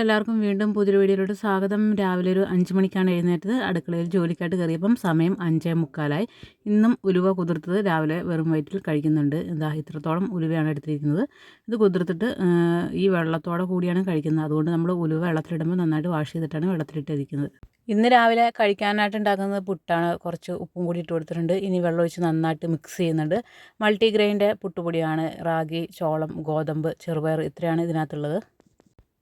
എല്ലാവർക്കും വീണ്ടും പുതിയൊരു വീഡിയോയിലോട്ട് സ്വാഗതം. രാവിലെ ഒരു അഞ്ച് മണിക്കാണ് എഴുന്നേറ്റത്. അടുക്കളയിൽ ജോലിക്കായിട്ട് കയറിയപ്പം സമയം അഞ്ചേ മുക്കാലായി. ഇന്നും ഉലുവ കുതിർത്തത് രാവിലെ വെറും വയറ്റിൽ കഴിക്കുന്നുണ്ട്. എന്താ ഇത്രത്തോളം ഉലുവയാണ് എടുത്തിരിക്കുന്നത്. ഇത് കുതിർത്തിട്ട് ഈ വെള്ളത്തോടെ കൂടിയാണ് കഴിക്കുന്നത്. അതുകൊണ്ട് നമ്മൾ ഉലുവ വെള്ളത്തിലിടുമ്പോൾ നന്നായിട്ട് വാഷ് ചെയ്തിട്ടാണ് വെള്ളത്തിലിട്ടിരിക്കുന്നത്. ഇന്ന് രാവിലെ കഴിക്കാനായിട്ട് ഉണ്ടാക്കുന്നത് പുട്ടാണ്. കുറച്ച് ഉപ്പും കൂടി ഇട്ട് കൊടുത്തിട്ടുണ്ട്. ഇനി വെള്ളം ഒഴിച്ച് നന്നായിട്ട് മിക്സ് ചെയ്യുന്നുണ്ട്. മൾട്ടിഗ്രെയിന്റെ പുട്ടുപൊടിയാണ്. റാഗി ചോളം ഗോതമ്പ് ചെറുപയർ ഇത്രയാണ് ഇതിനകത്തുള്ളത്.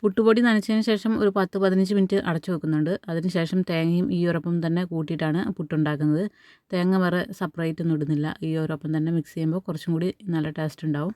പുട്ടുപൊടി നനച്ചതിന് ശേഷം ഒരു പത്ത് പതിനഞ്ച് മിനിറ്റ് അടച്ചു വെക്കുന്നുണ്ട്. അതിനുശേഷം തേങ്ങയും ഈ തന്നെ കൂട്ടിയിട്ടാണ് പുട്ടുണ്ടാക്കുന്നത്. തേങ്ങ വേറെ സെപ്പറേറ്റ് ഒന്നും ഇടുന്നില്ല. ഈ തന്നെ മിക്സ് ചെയ്യുമ്പോൾ കുറച്ചും കൂടി നല്ല ടേസ്റ്റ് ഉണ്ടാവും.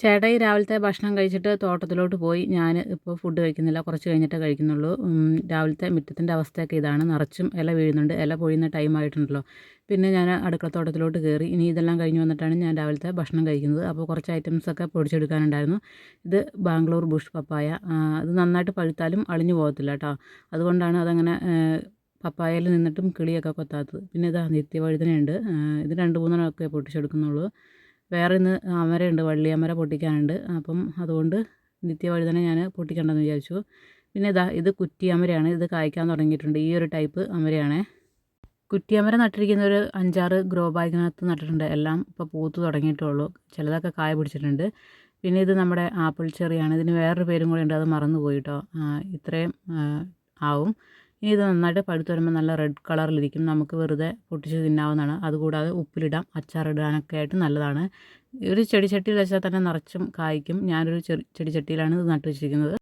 ചേട്ടായി രാവിലത്തെ ഭക്ഷണം കഴിച്ചിട്ട് തോട്ടത്തിലോട്ട് പോയി. ഞാൻ ഇപ്പോൾ ഫുഡ് കഴിക്കുന്നില്ല. കുറച്ച് കഴിഞ്ഞിട്ടേ കഴിക്കുന്നുള്ളൂ. രാവിലത്തെ മുറ്റത്തിന്റെ അവസ്ഥയൊക്കെ ഇതാണ്. നിറച്ചും ഇല വീഴുന്നുണ്ട്. ഇല പൊഴിയുന്ന ടൈം ആയിട്ടുണ്ടല്ലോ. പിന്നെ ഞാൻ അടുക്കളത്തോട്ടത്തിലോട്ട് കയറി ഇനി ഇതെല്ലാം കഴിഞ്ഞ് വന്നിട്ടാണ് ഞാൻ രാവിലത്തെ ഭക്ഷണം കഴിക്കുന്നത്. അപ്പോൾ കുറച്ച് ഐറ്റംസൊക്കെ പൊടിച്ചെടുക്കാനുണ്ടായിരുന്നു. ഇത് ബാംഗ്ലൂർ ബുഷ് പപ്പായ. അത് നന്നായിട്ട് പഴുത്താലും അളിഞ്ഞു പോകത്തില്ല കേട്ടോ അതുകൊണ്ടാണ് അതങ്ങനെ പപ്പായയിൽ നിന്നിട്ടും കിളിയൊക്കെ കൊത്താത്തത്. പിന്നെ ഇതാ നിത്യവഴുതനയുണ്ട്. ഇത് രണ്ട് മൂന്നെണ്ണമൊക്കെ പൊട്ടിച്ചെടുക്കുന്നുള്ളൂ. വേറെ ഇന്ന് അമരയുണ്ട് വള്ളിയമര പൊട്ടിക്കാനുണ്ട്. അപ്പം അതുകൊണ്ട് നിത്യവഴുതന ഞാൻ പൊട്ടിക്കണ്ടെന്ന് വിചാരിച്ചു. പിന്നെ ഇതാ ഇത് കുറ്റി അമരയാണ് ഇത് കായ്ക്കാൻ തുടങ്ങിയിട്ടുണ്ട്. ഈ ഒരു ടൈപ്പ് അമരയാണേ. കുറ്റിയമര നട്ടിരിക്കുന്ന ഒരു അഞ്ചാറ് ഗ്രോ ബാഗിനകത്ത് നട്ടിട്ടുണ്ട്. എല്ലാം ഇപ്പോൾ പൂത്ത് തുടങ്ങിയിട്ടുള്ളൂ. ചിലതൊക്കെ കായ പിടിച്ചിട്ടുണ്ട്. പിന്നെ ഇത് നമ്മുടെ ആപ്പിൾ ചെറിയാണ്. ഇതിന് വേറൊരു പേരും കൂടെ ഉണ്ട് അത് മറന്നു പോയിട്ടോ ഇത്രയും ആവും. ഇനി ഇത് നന്നായിട്ട് പഴുത്ത് വരുമ്പോൾ നല്ല റെഡ് കളറിലിരിക്കും നമുക്ക് വെറുതെ പൊട്ടിച്ച് തിന്നാവുന്നതാണ്. അതുകൂടാതെ ഉപ്പിലിടാം. അച്ചാറിടാനൊക്കെ ആയിട്ട് നല്ലതാണ്. ഒരു ചെടിച്ചട്ടിയിൽ വെച്ചാൽ തന്നെ നിറച്ചും കായ്ക്കും. ഞാനൊരു ചെടി ചെടിച്ചട്ടിയിലാണ് ഇത് നട്ടു വെച്ചിരിക്കുന്നത്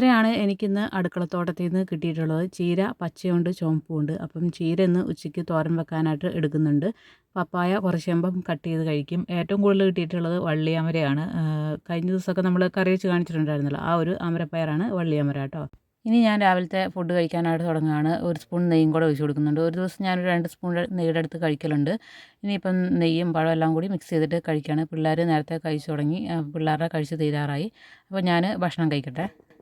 ഇത്രയാണ് എനിക്കിന്ന് അടുക്കളത്തോട്ടത്തിൽ നിന്ന് കിട്ടിയിട്ടുള്ളത്. ചീര പച്ചയുണ്ട് ചുവപ്പുമുണ്ട് അപ്പം ചീര ഇന്ന് ഉച്ചയ്ക്ക് തോരൻ വെക്കാനായിട്ട് എടുക്കുന്നുണ്ട്. പപ്പായ കുറച്ചുമ്പം കട്ട് ചെയ്ത് കഴിക്കും. ഏറ്റവും കൂടുതൽ കിട്ടിയിട്ടുള്ളത് വള്ളിയമരയാണ്. കഴിഞ്ഞ ദിവസമൊക്കെ നമ്മൾ കറി വെച്ച് കാണിച്ചിട്ടുണ്ടായിരുന്നല്ലോ. ആ ഒരു അമരപ്പയറാണ് വള്ളിയമര കേട്ടോ. ഇനി ഞാൻ രാവിലത്തെ ഫുഡ് കഴിക്കാനായിട്ട് തുടങ്ങുകയാണ്. ഒരു സ്പൂൺ നെയ്യും കൂടെ ഒഴിച്ച് കൊടുക്കുന്നുണ്ട്. ഒരു ദിവസം ഞാനൊരു രണ്ട് സ്പൂൺ നെയ്യുടെ അടുത്ത് കഴിക്കലുണ്ട്. ഇനിയിപ്പം നെയ്യും പഴം എല്ലാം കൂടി മിക്സ് ചെയ്തിട്ട് കഴിക്കുകയാണ്. പിള്ളേർ നേരത്തെ കഴിച്ചു തുടങ്ങി. പിള്ളേരുടെ കഴിച്ച് തീരാറായി. അപ്പോൾ ഞാൻ ഭക്ഷണം കഴിക്കട്ടെ.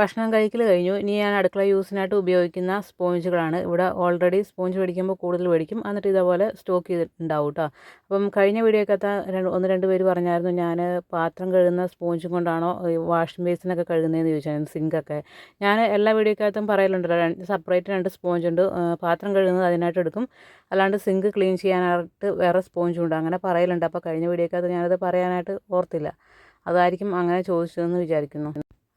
ഭക്ഷണം കഴിക്കൽ കഴിഞ്ഞു. ഇനി ഞാൻ അടുക്കള യൂസിനായിട്ട് ഉപയോഗിക്കുന്ന സ്പോഞ്ചുകളാണ്. ഇവിടെ ഓൾറെഡി സ്പോഞ്ച് മേടിക്കുമ്പോൾ കൂടുതൽ മേടിക്കും. എന്നിട്ട് ഇതേപോലെ സ്റ്റോക്ക് ചെയ്തിട്ടുണ്ടാവും കേട്ടോ അപ്പം കഴിഞ്ഞ വീഡിയോക്കകത്ത് രണ്ട് ഒന്ന് രണ്ട് പേര് പറഞ്ഞായിരുന്നു ഞാൻ പാത്രം കഴുകുന്ന സ്പോഞ്ചും കൊണ്ടാണോ വാഷിംഗ് ബേസിനൊക്കെ കഴുകുന്നതെന്ന് ചോദിച്ചായിരുന്നു സിങ്കൊക്കെ. ഞാൻ എല്ലാ വീഡിയോക്കകത്തും പറയലുണ്ടല്ലോ. സെപ്പറേറ്റ് രണ്ട് സ്പോഞ്ച് ഉണ്ട് പാത്രം കഴുകുന്നത് അതിനായിട്ട് എടുക്കും. അല്ലാണ്ട് സിങ്ക് ക്ലീൻ ചെയ്യാനായിട്ട് വേറെ സ്പോഞ്ചും ഉണ്ട് അങ്ങനെ പറയലുണ്ട്. അപ്പോൾ കഴിഞ്ഞ വീഡിയോക്കകത്ത് ഞാനത് പറയാനായിട്ട് ഓർത്തില്ല. അതായിരിക്കും അങ്ങനെ ചോദിച്ചതെന്ന് വിചാരിക്കുന്നു.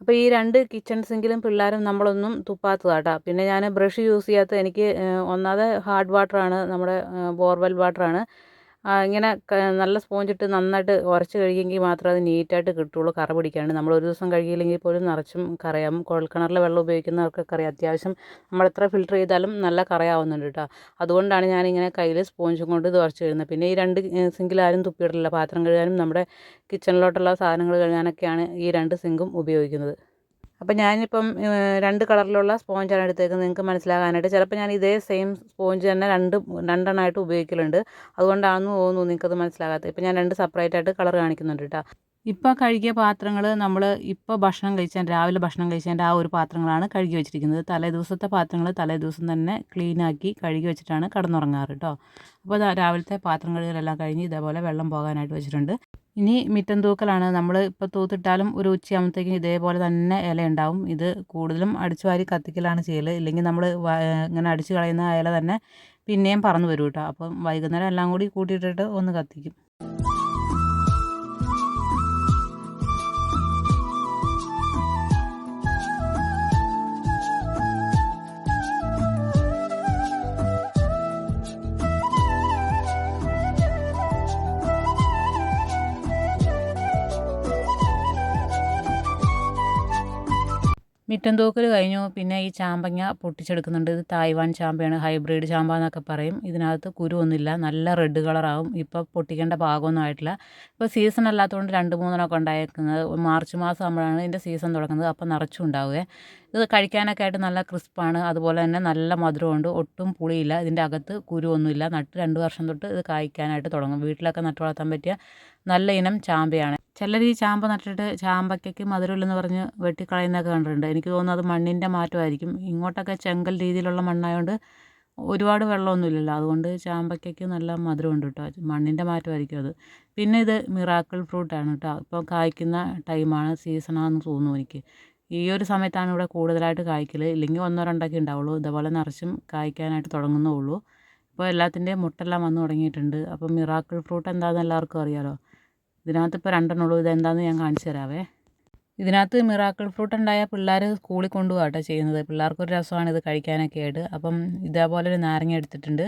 അപ്പോൾ ഈ രണ്ട് കിച്ചൺ സിങ്കിലും പിള്ളേരും നമ്മളൊന്നും തുപ്പാത്തതാട്ടോ. പിന്നെ ഞാൻ ബ്രഷ് യൂസ് ചെയ്യാത്ത എനിക്ക് ഒന്നാമത് ഹാർഡ് വാട്ടറാണ് നമ്മുടെ ബോർവെൽ വാട്ടറാണ്. ഇങ്ങനെ നല്ല സ്പോഞ്ചിട്ട് നന്നായിട്ട് ഉരച്ച് കഴുകിയെങ്കിൽ മാത്രമേ അത് നീറ്റായിട്ട് കിട്ടുള്ളൂ. കറ പിടിക്കാണ്ട്. നമ്മൾ ഒരു ദിവസം കഴുകിയില്ലെങ്കിൽ പോലും നിറച്ചും കറയാം കുഴൽക്കിണറിലെ വെള്ളം ഉപയോഗിക്കുന്നവർക്കൊക്കെ അറിയാം. അത്യാവശ്യം നമ്മൾ എത്ര ഫിൽറ്റർ ചെയ്താലും നല്ല കറയാവുന്നുണ്ട് കേട്ടോ. അതുകൊണ്ടാണ് ഞാനിങ്ങനെ കയ്യിൽ സ്പോഞ്ചും കൊണ്ട് ഇത് ഉരച്ച് കഴുകുന്നത്. പിന്നെ ഈ രണ്ട് സിങ്കിലാരും തുപ്പിയിടില്ല പാത്രം കഴുകാനും നമ്മുടെ കിച്ചണിലോട്ടുള്ള സാധനങ്ങൾ കഴുകാനൊക്കെയാണ് ഈ രണ്ട് സിങ്കും ഉപയോഗിക്കുന്നത്. അപ്പോൾ ഞാനിപ്പം രണ്ട് കളറിലുള്ള സ്പോഞ്ചാണ് എടുത്തേക്കുന്നത്. നിങ്ങൾക്ക് മനസ്സിലാകാനായിട്ട്. ചിലപ്പോൾ ഞാൻ ഇതേ സെയിം സ്പോഞ്ച് തന്നെ രണ്ട് രണ്ടെണ്ണമായിട്ട് ഉപയോഗിക്കലുണ്ട്. അതുകൊണ്ടാണെന്ന് തോന്നുന്നു നിങ്ങൾക്കത് മനസ്സിലാകാത്തത്. ഇപ്പം ഞാൻ രണ്ട് സെപ്പറേറ്റ് ആയിട്ട് കളർ കാണിക്കുന്നുണ്ട് കേട്ടോ ഇപ്പോൾ കഴുകിയ പാത്രങ്ങൾ നമ്മൾ ഇപ്പോൾ ഭക്ഷണം കഴിച്ചാൽ രാവിലെ ഭക്ഷണം കഴിച്ചതിന്റെ ആ ഒരു പാത്രങ്ങളാണ് കഴുകി വെച്ചിരിക്കുന്നത്. തലേ ദിവസത്തെ പാത്രങ്ങൾ തലേ ദിവസം തന്നെ ക്ലീനാക്കി കഴുകി വെച്ചിട്ടാണ് കിടന്നുറങ്ങാറ് കേട്ടോ അപ്പോൾ രാവിലത്തെ പാത്രം കഴുകലെല്ലാം കഴിഞ്ഞ് ഇതേപോലെ വെള്ളം പോകാനായിട്ട് വെച്ചിട്ടുണ്ട്. ഇനി മിറ്റം തൂക്കലാണ് നമ്മൾ ഇപ്പോൾ തൂത്തിട്ടാലും ഒരു ഉച്ചയാകുമ്പോഴത്തേക്കും ഇതേപോലെ തന്നെ ഇല ഉണ്ടാവും. ഇത് കൂടുതലും അടിച്ചു വാരി കത്തിക്കലാണ് ചെയ്യൽ ഇല്ലെങ്കിൽ നമ്മൾ ഇങ്ങനെ അടിച്ചു കളയുന്ന ഇല തന്നെ പിന്നെയും പറന്ന് വരും കേട്ടോ. അപ്പം വൈകുന്നേരം എല്ലാം കൂടി കൂട്ടിയിട്ടിട്ട് ഒന്ന് കത്തിക്കും. മിറ്റം തൂക്കൽ കഴിഞ്ഞു. പിന്നെ ഈ ചാമ്പങ്ങ പൊട്ടിച്ചെടുക്കുന്നുണ്ട്. ഇത് തായ്വാൻ ചാമ്പയാണ്. ഹൈബ്രിഡ് ചാമ്പ എന്നൊക്കെ പറയും. ഇതിനകത്ത് കുരുവൊന്നുമില്ല നല്ല റെഡ് കളറാവും. ഇപ്പോൾ പൊട്ടിക്കേണ്ട ഭാഗമൊന്നും ആയിട്ടില്ല. ഇപ്പോൾ സീസൺ അല്ലാത്തതുകൊണ്ട് രണ്ട് മൂന്നെണ്ണമൊക്കെ ഉണ്ടായിരിക്കുന്നത് മാർച്ച് മാസം ആകുമ്പോഴാണ് ഇതിന്റെ സീസൺ തുടങ്ങുന്നത്. അപ്പോൾ നിറച്ചും ഉണ്ടാവുക. ഇത് കഴിക്കാനൊക്കെ ആയിട്ട് നല്ല ക്രിസ്പാണ്. അതുപോലെ തന്നെ നല്ല മധുരമുണ്ട്. ഒട്ടും പുളിയില്ല. ഇതിന്റെ അകത്ത് കുരുവൊന്നുമില്ല നട്ട് രണ്ട് വർഷം തൊട്ട് ഇത് കായ്ക്കാനായിട്ട് തുടങ്ങും. വീട്ടിലൊക്കെ നട്ടു വളർത്താൻ പറ്റിയ നല്ല ഇനം ചാമ്പയാണ്. ചിലർ ഈ ചാമ്പ നട്ടിട്ട് ചാമ്പയ്ക്കയ്ക്ക് മധുരമില്ലെന്ന് പറഞ്ഞ് വെട്ടിക്കളയുന്നതൊക്കെ കണ്ടിട്ടുണ്ട്. എനിക്ക് തോന്നുന്നു അത് മണ്ണിന്റെ മാറ്റമായിരിക്കും. ഇങ്ങോട്ടൊക്കെ ചെങ്കൽ രീതിയിലുള്ള മണ്ണായതുകൊണ്ട് ഒരുപാട് വെള്ളമൊന്നുമില്ലല്ലോ. അതുകൊണ്ട് ചാമ്പയ്ക്കയ്ക്ക് നല്ല മധുരമുണ്ട് കേട്ടോ. മണ്ണിന്റെ മാറ്റമായിരിക്കും അത്. പിന്നെ ഇത് മിറാക്കിൾ ഫ്രൂട്ടാണ് കേട്ടോ. ഇപ്പോൾ കായ്ക്കുന്ന ടൈമാണ് സീസണാണെന്ന് തോന്നുന്നു എനിക്ക്. ഈ ഒരു സമയത്താണ് ഇവിടെ കൂടുതലായിട്ട് കായ്ക്കൽ ഇല്ലെങ്കിൽ ഒന്നോ രണ്ടൊക്കെ ഉണ്ടാവുള്ളൂ. ഇതേപോലെ നിറച്ചും കായ്ക്കാനായിട്ട് തുടങ്ങുന്നുള്ളൂ ഇപ്പോൾ എല്ലാത്തിന്റെയും മുട്ടെല്ലാം വന്നു തുടങ്ങിയിട്ടുണ്ട്. അപ്പോൾ മിറാക്കിൾ ഫ്രൂട്ട് എന്താണെന്ന് എല്ലാവർക്കും അറിയാമല്ലോ ഇതിനകത്ത് ഇപ്പോൾ രണ്ടെണ്ണമുള്ളൂ ഇതെന്താണെന്ന് ഞാൻ കാണിച്ചു തരാവേ. ഇതിനകത്ത് മിറാക്കിൾ ഫ്രൂട്ട് ഉണ്ടായാൽ പിള്ളേർ സ്കൂളിൽ കൊണ്ടുപോകാം കേട്ടോ ചെയ്യുന്നത്. പിള്ളേർക്കൊരു രസമാണ് ഇത് കഴിക്കാനൊക്കെ ആയിട്ട്. അപ്പം ഇതേപോലെ ഒരു നാരങ്ങ എടുത്തിട്ടുണ്ട്.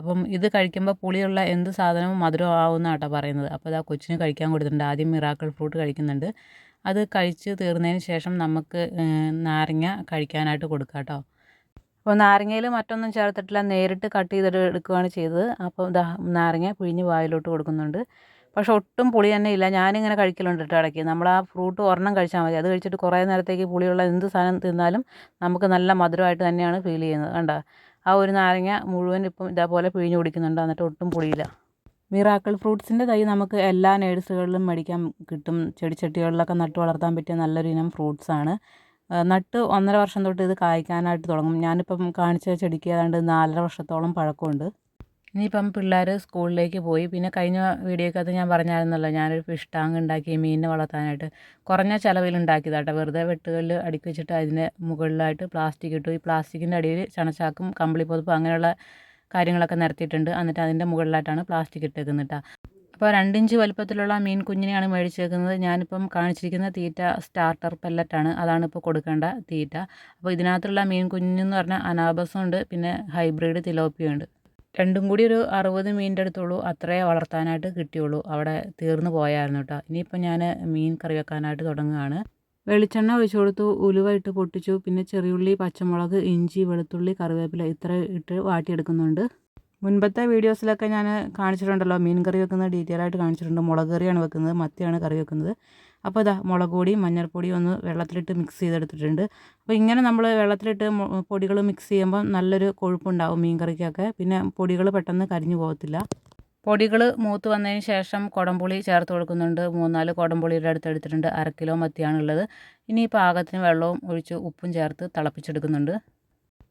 അപ്പം ഇത് കഴിക്കുമ്പോൾ പുളിയുള്ള എന്ത് സാധനവും മധുരം ആവുന്ന കേട്ടോ പറയുന്നത്. അപ്പോൾ ഇതാ കൊച്ചിന് കഴിക്കാൻ കൊടുത്തിട്ടുണ്ട്. ആദ്യം മിറാക്കിൾ ഫ്രൂട്ട് കഴിക്കുന്നുണ്ട്. അത് കഴിച്ച് തീർന്നതിന് ശേഷം നമുക്ക് നാരങ്ങ കഴിക്കാനായിട്ട് കൊടുക്കാം കേട്ടോ അപ്പോൾ നാരങ്ങയിൽ മറ്റൊന്നും ചേർത്തിട്ടില്ല. നേരിട്ട് കട്ട് ചെയ്തിട്ട് എടുക്കുകയാണ് ചെയ്തത്. അപ്പോൾ നാരങ്ങ പിഴിഞ്ഞ് വായിലോട്ട് കൊടുക്കുന്നുണ്ട്. പക്ഷെ ഒട്ടും പുളി തന്നെ ഇല്ല. ഞാനിങ്ങനെ കഴിക്കലുണ്ട് കേട്ടോ ഇടയ്ക്ക്. നമ്മൾ ആ ഫ്രൂട്ട് ഒരെണ്ണം കഴിച്ചാൽ മതി. അത് കഴിച്ചിട്ട് കുറേ നേരത്തേക്ക് പുളിയുള്ള എന്ത് സാധനം തിന്നാലും നമുക്ക് നല്ല മധുരമായിട്ട് തന്നെയാണ് ഫീൽ ചെയ്യുന്നത്. കണ്ട? ആ ഒരു നാരങ്ങ മുഴുവൻ ഇപ്പം ഇതേപോലെ പിഴിഞ്ഞ് കുടിക്കുന്നുണ്ട്. എന്നിട്ട് ഒട്ടും പുളിയില്ല. മിറാക്കിൾ ഫ്രൂട്ട്സിന്റെ തൈ നമുക്ക് എല്ലാ നേഴ്സുകളിലും മേടിക്കാൻ കിട്ടും. ചെടിച്ചട്ടികളിലൊക്കെ നട്ട് വളർത്താൻ പറ്റിയ നല്ലൊരു ഇനം ഫ്രൂട്ട്സാണ് നട്ട് ഒന്നര വർഷം തൊട്ട് ഇത് കായ്ക്കാനായിട്ട് തുടങ്ങും. ഞാനിപ്പം കാണിച്ച ചെടിക്ക് ഏതാണ്ട് നാലര വർഷത്തോളം പഴക്കമുണ്ട്. ഇനിയിപ്പം പിള്ളേർ സ്കൂളിലേക്ക് പോയി. പിന്നെ കഴിഞ്ഞ വീഡിയോക്കകത്ത് ഞാൻ പറഞ്ഞായിരുന്നല്ലോ ഞാനൊരു ഫിഷ് ടാങ്ക് ഉണ്ടാക്കി മീനിനെ വളർത്താനായിട്ട്. കുറഞ്ഞ ചിലവിൽ ഉണ്ടാക്കിയതാട്ടോ. വെറുതെ വെട്ടുകളിൽ അടുക്കി വെച്ചിട്ട് അതിന്റെ മുകളിലായിട്ട് പ്ലാസ്റ്റിക് ഇട്ടു. ഈ പ്ലാസ്റ്റിക്കിന്റെ അടിയിൽ ചണച്ചാക്കും കമ്പിളി പൊതുപ്പ് അങ്ങനെയുള്ള കാര്യങ്ങളൊക്കെ നിരത്തിയിട്ടുണ്ട്. എന്നിട്ട് അതിന്റെ മുകളിലായിട്ടാണ് പ്ലാസ്റ്റിക് ഇട്ടേക്കുന്നത് അപ്പോൾ രണ്ടിഞ്ച് വലുപ്പത്തിലുള്ള മീൻ കുഞ്ഞിനെയാണ് മേടിച്ചേക്കുന്നത്. ഞാനിപ്പം കാണിച്ചിരിക്കുന്ന തീറ്റ സ്റ്റാർട്ടർ പെല്ലറ്റാണ് അതാണ് ഇപ്പോൾ കൊടുക്കേണ്ട തീറ്റ. അപ്പോൾ ഇതിനകത്തുള്ള മീൻ കുഞ്ഞെന്ന് പറഞ്ഞാൽ അനാബസും ഉണ്ട് പിന്നെ ഹൈബ്രിഡ് തിലോപ്പിയും ഉണ്ട് രണ്ടും കൂടി ഒരു അറുപത് മീനിന്റെ അടുത്തുള്ളൂ. അത്രേ വളർത്താനായിട്ട് കിട്ടിയുള്ളൂ. അവിടെ തീർന്നു പോയായിരുന്നു കേട്ടോ. ഇനിയിപ്പോൾ ഞാൻ മീൻ കറി വെക്കാനായിട്ട് തുടങ്ങുകയാണ്. വെളിച്ചെണ്ണ ഒഴിച്ചു കൊടുത്തു ഉലുവ ഇട്ട് പൊട്ടിച്ചു. പിന്നെ ചെറിയുള്ളി പച്ചമുളക് ഇഞ്ചി വെളുത്തുള്ളി കറിവേപ്പില ഇത്ര ഇട്ട് വാട്ടിയെടുക്കുന്നുണ്ട്. മുൻപത്തെ വീഡിയോസിലൊക്കെ ഞാൻ കാണിച്ചിട്ടുണ്ടല്ലോ മീൻ കറി വെക്കുന്നത് ഡീറ്റെയിൽ ആയിട്ട് കാണിച്ചിട്ടുണ്ട്. മുളക് കറിയാണ് വെക്കുന്നത് മത്തിയാണ് കറി വെക്കുന്നത്. അപ്പോൾ ഇതാ മുളക് പൊടിയും മഞ്ഞൾപ്പൊടിയും ഒന്ന് വെള്ളത്തിലിട്ട് മിക്സ് ചെയ്തെടുത്തിട്ടുണ്ട്. അപ്പോൾ ഇങ്ങനെ നമ്മൾ വെള്ളത്തിലിട്ട് പൊടികൾ മിക്സ് ചെയ്യുമ്പോൾ നല്ലൊരു കൊഴുപ്പുണ്ടാവും മീൻ കറിക്കൊക്കെ പിന്നെ പൊടികൾ പെട്ടെന്ന് കരിഞ്ഞു പോകത്തില്ല. പൊടികൾ മൂത്ത് വന്നതിന് ശേഷം കുടംപുളി ചേർത്ത് കൊടുക്കുന്നുണ്ട്. മൂന്നാൽ കുടംപുളിയുടെ അടുത്ത് എടുത്തിട്ടുണ്ട്. അര കിലോ മത്തിയാണുള്ളത്. ഇനി പാകത്തിന് വെള്ളവും ഒഴിച്ച് ഉപ്പും ചേർത്ത് തിളപ്പിച്ചെടുക്കുന്നുണ്ട്.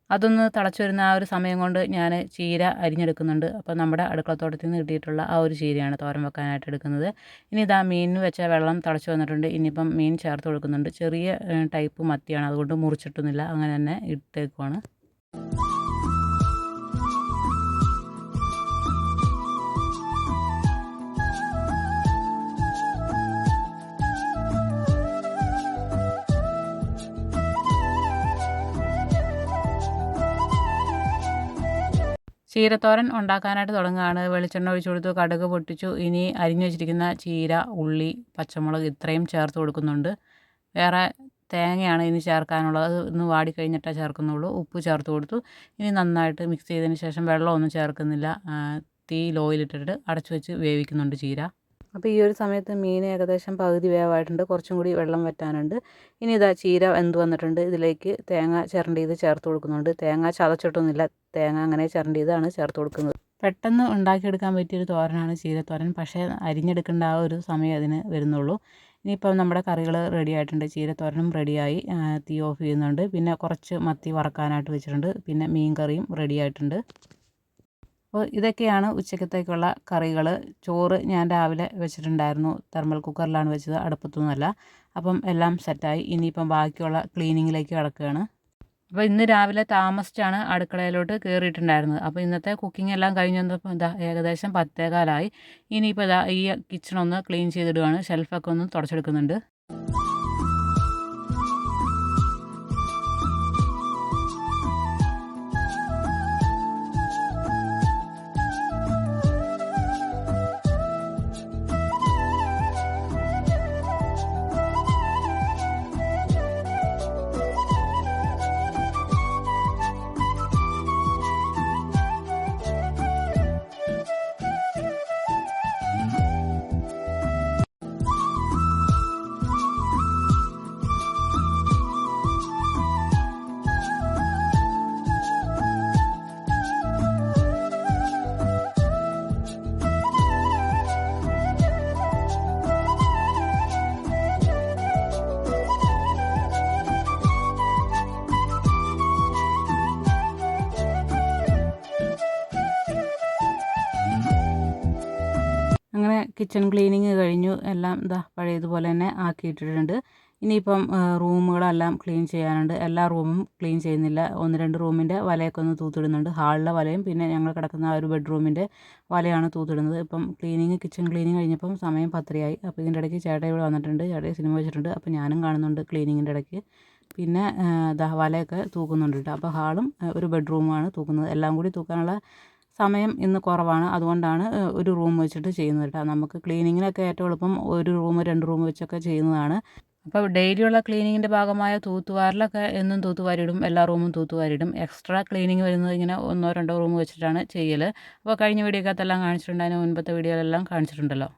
അതൊന്ന് തിളച്ച് വരുന്ന ആ ഒരു സമയം കൊണ്ട് ഞാൻ ചീര അരിഞ്ഞെടുക്കുന്നുണ്ട്. അപ്പോൾ നമ്മുടെ അടുക്കളത്തോട്ടത്തിൽ നിന്ന് കിട്ടിയിട്ടുള്ള ആ ഒരു ചീരയാണ് തോരൻ വെക്കാനായിട്ട് എടുക്കുന്നത്. ഇനി ഇതാ മീനിന് വെച്ച വെള്ളം തിളച്ച് വന്നിട്ടുണ്ട്. ഇനിയിപ്പം മീൻ ചേർത്ത് കൊടുക്കുന്നുണ്ട്. ചെറിയ ടൈപ്പ് മത്തിയാണ്. അതുകൊണ്ട് മുറിച്ചിട്ടൊന്നുമില്ല. അങ്ങനെ തന്നെ ഇട്ടേക്കുവാണ്. ചീരത്തോരൻ ഉണ്ടാക്കാനായിട്ട് തുടങ്ങുകയാണ്. വെളിച്ചെണ്ണ ഒഴിച്ചു കൊടുത്തു കടുക് പൊട്ടിച്ചു. ഇനി അരിഞ്ഞു വെച്ചിരിക്കുന്ന ചീര ഉള്ളി പച്ചമുളക് ഇത്രയും ചേർത്ത് കൊടുക്കുന്നുണ്ട്. വേറെ തേങ്ങയാണ് ഇനി ചേർക്കാനുള്ളത്. അത് ഒന്ന് വാടിക്കഴിഞ്ഞിട്ടേ ചേർക്കുന്നുള്ളൂ. ഉപ്പ് ചേർത്ത് കൊടുത്തു. ഇനി നന്നായിട്ട് മിക്സ് ചെയ്തതിന് ശേഷം വെള്ളമൊന്നും ചേർക്കുന്നില്ല. തീ ലോയിലിട്ടിട്ട് അടച്ചു വെച്ച് വേവിക്കുന്നുണ്ട് ചീര. അപ്പോൾ ഈ ഒരു സമയത്ത് മീൻ ഏകദേശം പകുതി വേവായിട്ടുണ്ട്. കുറച്ചും കൂടി വെള്ളം വറ്റാനുണ്ട്. ഇനി ഇതാ ചീര എന്ത് വന്നിട്ടുണ്ട്. ഇതിലേക്ക് തേങ്ങ ചിരണ്ടിയത് ചേർത്ത് കൊടുക്കുന്നുണ്ട്. തേങ്ങ ചതച്ചിട്ടൊന്നുമില്ല. തേങ്ങ അങ്ങനെ ചിരണ്ടിയതാണ് ചേർത്ത് കൊടുക്കുന്നത്. പെട്ടെന്ന് ഉണ്ടാക്കിയെടുക്കാൻ പറ്റിയൊരു തോരനാണ് ചീരത്തോരൻ. പക്ഷേ അരിഞ്ഞെടുക്കേണ്ട ആ ഒരു സമയം അതിന് വരുന്നുള്ളൂ. ഇനിയിപ്പം നമ്മുടെ കറികൾ റെഡി ആയിട്ടുണ്ട്. ചീരത്തോരനും റെഡിയായി തീ ഓഫ് ചെയ്യുന്നുണ്ട്. പിന്നെ കുറച്ച് മത്തി വറക്കാനായിട്ട് വെച്ചിട്ടുണ്ട്. പിന്നെ മീൻ കറിയും റെഡി ആയിട്ടുണ്ട്. അപ്പോൾ ഇതൊക്കെയാണ് ഉച്ചക്കത്തേക്കുള്ള കറികൾ ചോറ് ഞാൻ രാവിലെ വെച്ചിട്ടുണ്ടായിരുന്നു. തെർമൽ കുക്കറിലാണ് വെച്ചത് അടുപ്പത്തൊന്നുമല്ല. അപ്പം എല്ലാം സെറ്റായി. ഇനിയിപ്പം ബാക്കിയുള്ള ക്ലീനിങ്ങിലേക്ക് കിടക്കുകയാണ്. അപ്പോൾ ഇന്ന് രാവിലെ താമസിച്ചാണ് അടുക്കളയിലോട്ട് കയറിയിട്ടുണ്ടായിരുന്നത്. അപ്പോൾ ഇന്നത്തെ കുക്കിംഗ് എല്ലാം കഴിഞ്ഞ് വന്നപ്പോൾ ഇതാ ഏകദേശം പത്തേകാലായി. ഇനിയിപ്പോൾ ഇതാ ഈ കിച്ചണൊന്ന് ക്ലീൻ ചെയ്തിടുകയാണ് ഷെൽഫൊക്കെ ഒന്ന് തുടച്ചെടുക്കുന്നുണ്ട്. കിച്ചൺ ക്ലീനിങ് കഴിഞ്ഞു. എല്ലാം ഇതാ പഴയതുപോലെ തന്നെ ആക്കിയിട്ടിട്ടുണ്ട്. ഇനിയിപ്പം റൂമുകളെല്ലാം ക്ലീൻ ചെയ്യാനുണ്ട്. എല്ലാ റൂമും ക്ലീൻ ചെയ്യുന്നില്ല. ഒന്ന് രണ്ട് റൂമിന്റെ വലയൊക്കെ ഒന്ന് തൂത്തിടുന്നുണ്ട്. ഹാളിലെ വലയും പിന്നെ ഞങ്ങൾ കിടക്കുന്ന ആ ഒരു ബെഡ്റൂമിന്റെ വലയാണ് തൂത്തിടുന്നത്. ഇപ്പം ക്ലീനിങ് കിച്ചൺ ക്ലീനിങ് കഴിഞ്ഞപ്പം സമയം പത്രയായി അപ്പോൾ ഇതിന്റെ ഇടയ്ക്ക് ചേട്ടൻ ഇവിടെ വന്നിട്ടുണ്ട്. ചേട്ടൻ സിനിമ വെച്ചിട്ടുണ്ട്. അപ്പോൾ ഞാനും കാണുന്നുണ്ട് ക്ലീനിങ്ങിന്റെ ഇടയ്ക്ക്. പിന്നെ വലയൊക്കെ തൂക്കുന്നുണ്ട് അപ്പോൾ ഹാളും ഒരു ബെഡ്റൂമുമാണ് തൂക്കുന്നത്. എല്ലാം കൂടി തൂക്കാനുള്ള സമയം ഇന്ന് കുറവാണ്. അതുകൊണ്ടാണ് ഒരു റൂം വെച്ചിട്ട് ചെയ്യുന്നത് കേട്ടോ. നമുക്ക് ക്ലീനിങ്ങിനൊക്കെ ഏറ്റവും എളുപ്പം ഒരു റൂം രണ്ട് റൂം വെച്ചൊക്കെ ചെയ്യുന്നതാണ്. അപ്പോൾ ഡെയിലിയുള്ള ക്ലീനിങ്ങിന്റെ ഭാഗമായ തൂത്തുവാരിലൊക്കെ എന്നും തൂത്തുവാരിടും എല്ലാ റൂമും തൂത്തുവാരിടും എക്സ്ട്രാ ക്ലീനിങ് വരുന്നത് ഇങ്ങനെ ഒന്നോ രണ്ടോ റൂം വെച്ചിട്ടാണ് ചെയ്യൽ അപ്പോൾ കഴിഞ്ഞ വീഡിയോക്കകത്തെല്ലാം കാണിച്ചിട്ടുണ്ട്. അതിന് മുൻപത്തെ വീഡിയോയിലെല്ലാം കാണിച്ചിട്ടുണ്ടല്ലോ.